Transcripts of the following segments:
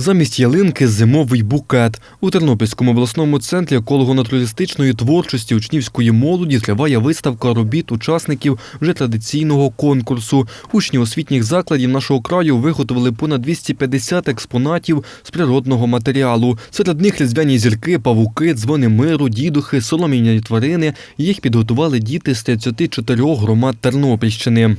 Замість ялинки зимовий букет. У Тернопільському обласному центрі еколого-натуралістичної творчості учнівської молоді триває виставка робіт учасників вже традиційного конкурсу. Учні освітніх закладів нашого краю виготовили понад 250 експонатів з природного матеріалу. Серед них різдвяні зірки, павуки, дзвони миру, дідухи, солом'яні тварини. Їх підготували діти з 34 громад Тернопільщини.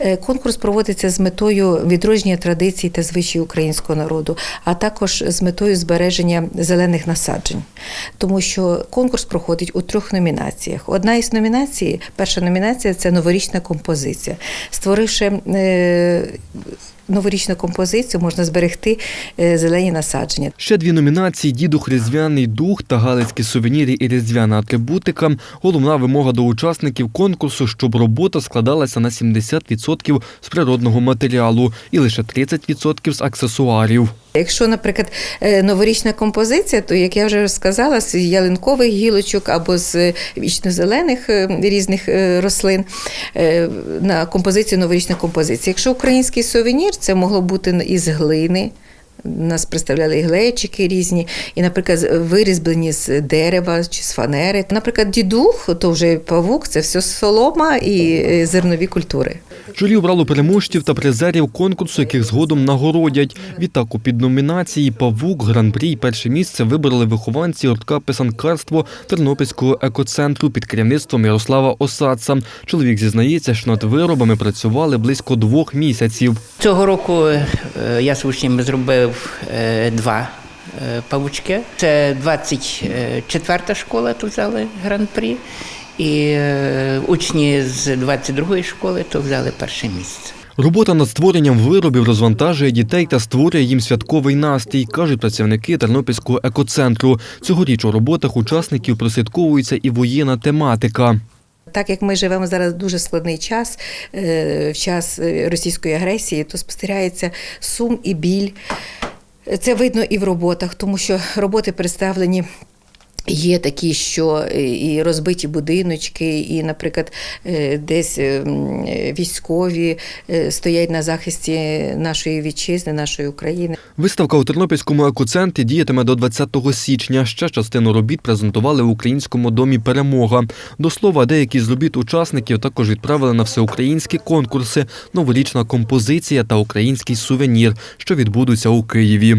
Е, Конкурс проводиться з метою відродження традицій та звичаїв українського народу, а також з метою збереження зелених насаджень. Тому що конкурс проходить у трьох номінаціях. Одна із номінацій, перша номінація це новорічна композиція. Створивши е, новорічну композицію, можна зберегти е, зелені насадження. Ще дві номінації Дідух Різдвяний дух та Галицькі сувеніри і різдвяна атрибутика. Головна вимога до учасників конкурсу, щоб робота складалася на 70% з природного матеріалу і лише 30% з аксесуарів. Якщо, наприклад, е, новорічна композиція, то як я вже сказала, з ялинкових гілочок або з вічно-зелених різних е, рослин е, на композицію новорічна композиція. Якщо український сувенір, це могло бути із глини. Нас представляли і глечики різні, і, наприклад, вирізблені з дерева чи з фанери. Наприклад, дідух, то вже павук, це все солома і е, зернові культури. Журі обрало переможців та призерів конкурсу, яких згодом нагородять. Відтак у підномінації Павук, Гран-прі і перше місце вибрали вихованці гуртка писанкарство Тернопільського екоцентру під керівництвом Ярослава Осадца. Чоловік зізнається, що над виробами працювали близько двох місяців. Цього року е, я з учнями зробив е, два е, павучки. Це 24-та школа, тут взяли гран-прі, і е, учні з 22-ї школи то взяли перше місце. Робота над створенням виробів розвантажує дітей та створює їм святковий настрій, кажуть працівники Тернопільського екоцентру. Цьогоріч у роботах учасників прослідковується і воєнна тематика. Так як ми живемо зараз дуже складний час, е, в час е, російської агресії, то спостерігається сум і біль. Це видно і в роботах, тому що роботи представлені. Є такі, що е, і розбиті будиночки, і, наприклад, е, десь е, військові стоять на захисті нашої вітчизни, нашої України. Виставка у Тернопільському екоцентрі діятиме до 20 січня. Ще частину робіт презентували в Українському домі Перемога. До слова, деякі з робіт учасників також відправили на всеукраїнські конкурси, новорічна композиція та український сувенір, що відбудуться у Києві.